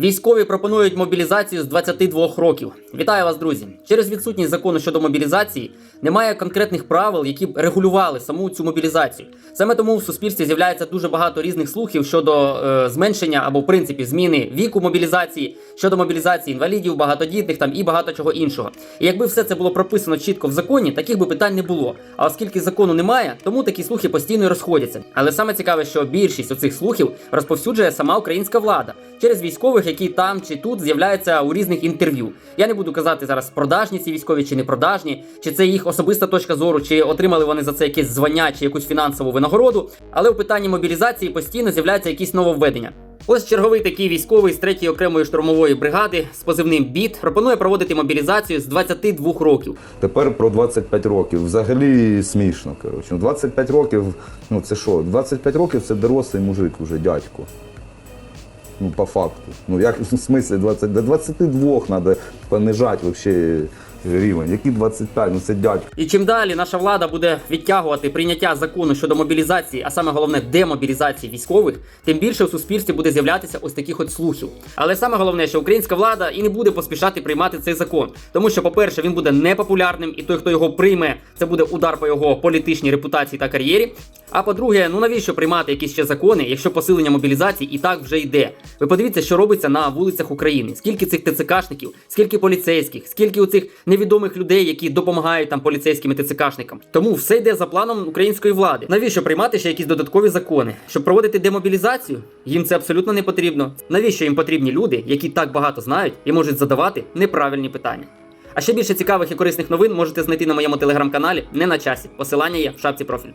Військові пропонують мобілізацію з 22 років. Вітаю вас, друзі! Через відсутність закону щодо мобілізації немає конкретних правил, які б регулювали саму цю мобілізацію. Саме тому в суспільстві з'являється дуже багато різних слухів щодо е, зменшення або в принципі зміни віку мобілізації, щодо мобілізації інвалідів, багатодітних там і багато чого іншого. І якби все це було прописано чітко в законі, таких би питань не було. А оскільки закону немає, тому такі слухи постійно розходяться. Але саме цікаве, що більшість оцих слухів розповсюджує сама українська влада через військових, які там чи тут з'являються у різних інтерв'ю. Я не буду казати зараз, продажні ці військові чи не продажні, чи це їх особиста точка зору, чи отримали вони за це якесь звання чи якусь фінансову винагороду. Але у питанні мобілізації постійно з'являються якісь нововведення. Ось черговий такий військовий з 3-ї окремої штурмової бригади з позивним БІТ пропонує проводити мобілізацію з 22 років. Тепер про 25 років. Взагалі смішно. Коротше. Ну, 25 років, ну це що? 25 років це дорослий мужик уже, дядько. Ну, по факту. Ну, як в смислі 20, до 22 треба понижати вообще рівень. Які 25? Ну це дядько. І чим далі наша влада буде відтягувати прийняття закону щодо мобілізації, а саме головне демобілізації військових, тим більше в суспільстві буде з'являтися ось таких от слухів. Але саме головне, що українська влада і не буде поспішати приймати цей закон, тому що, по-перше, він буде непопулярним, і той, хто його прийме, це буде удар по його політичній репутації та кар'єрі. А по-друге, ну навіщо приймати якісь ще закони, якщо посилення мобілізації і так вже йде? Ви подивіться, що робиться на вулицях України. Скільки цих ТЦКшників, скільки поліцейських, скільки у цих невідомих людей, які допомагають там поліцейським і ТЦКшникам. Тому все йде за планом української влади. Навіщо приймати ще якісь додаткові закони? Щоб проводити демобілізацію? Їм це абсолютно не потрібно. Навіщо їм потрібні люди, які так багато знають і можуть задавати неправильні питання? А ще більше цікавих і корисних новин можете знайти на моєму телеграм-каналі не на часі. Посилання є в шапці профілю.